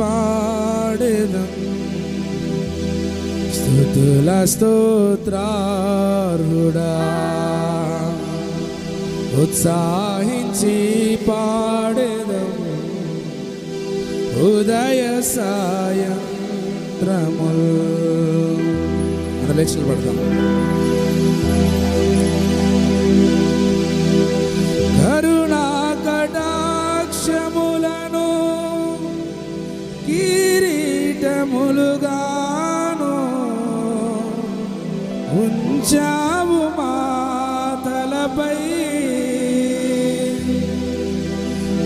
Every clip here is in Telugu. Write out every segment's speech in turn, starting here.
పాడేదం. స్థుతుల స్తోత్రార్హుడా. ఉత్సాహించి పాడేదం. ఉదయ సాయంత్రముల్. అనలేక్షలు పడతాం కిరీటములుగాను ఉంచావు మాతలపై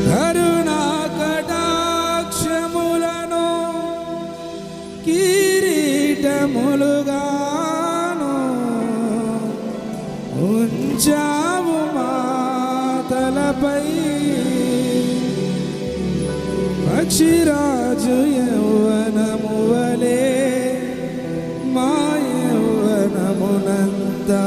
కరుణా కటాక్షములను కిరీటములుగాను ఉంచావు పక్షిరాజు యౌవనము వలె మా యౌవనమునంతా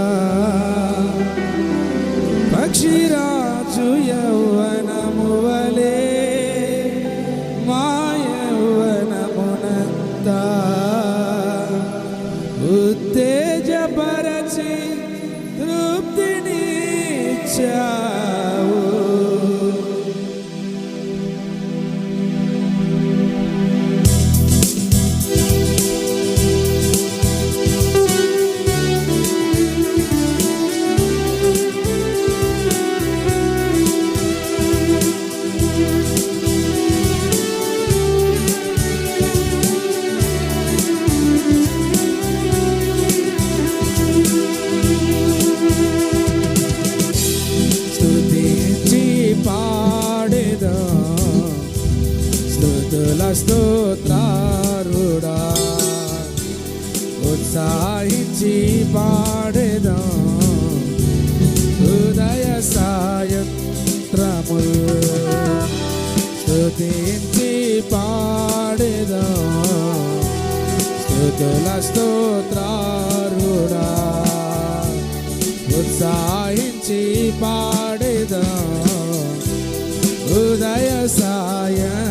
స్తోత్రారుడా. ఉత్సాహించి పాడేదా. హృదయ సాయంత్రము. స్తుతించి పాడేదా. స్తుతుల స్తోత్రారుడా. ఉత్సాహించి పాడేదా. హృదయ సాయం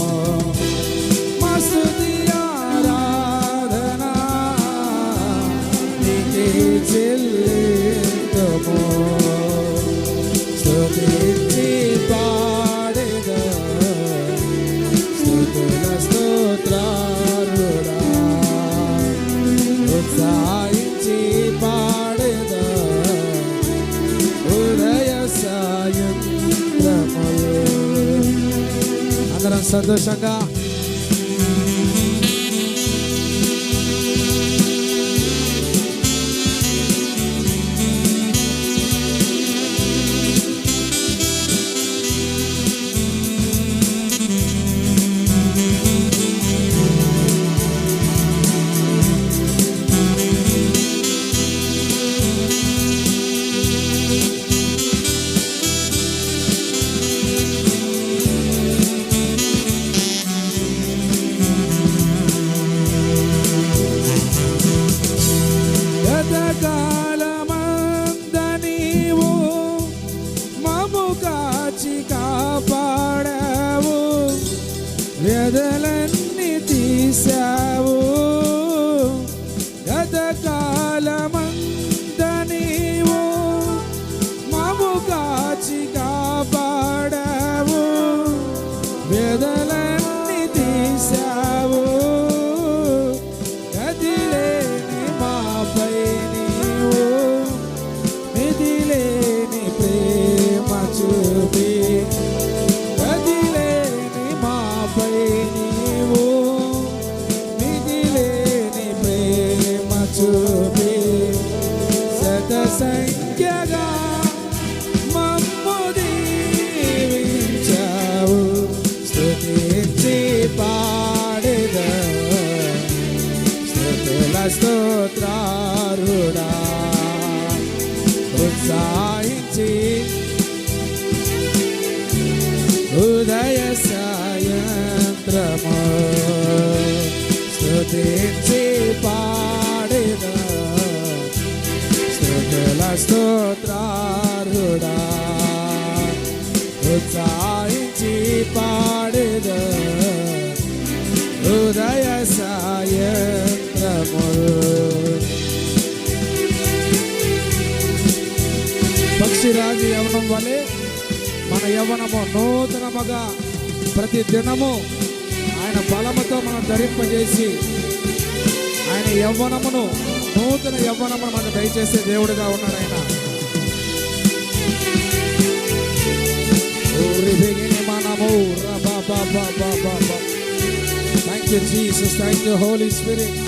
三德山歌。స్తోత్రారుడా ఉత్సాహించి సాయంత్రము. స్తుతించి పాడేదా స్తుతుల స్తోత్రారుడా ఉత్సాహించి పాడేదా ఉదయ రాజు యవనం వలె మన యవనము నూతనముగా ప్రతి దినము ఆయన బలముతో మనం ధరింపజేసి ఆయన యవ్వనమును నూతన యవ్వనమును మనకు దయచేసే దేవుడిగా ఉన్నాడు ఆయన. Thank you Jesus thank you Holy Spirit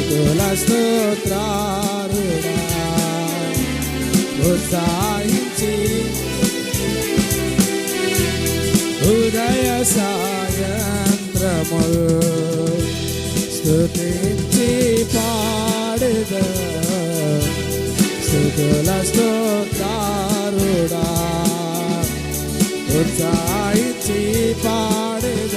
స్థుతుల స్తోత్రారుడా ఉత్సాహించి ఉదయ సాయంత్రము స్తుతించి పాడద. స్థుతుల స్తోత్రారుడా ఉత్సాహించి పాడద.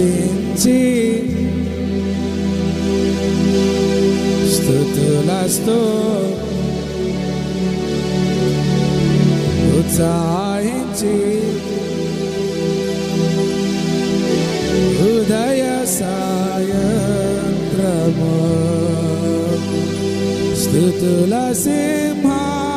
స్తుతించి స్థుతులస్తో ఉత్సాహించి ఉదయ సాయంత్రము స్థుతుల సింహాసనం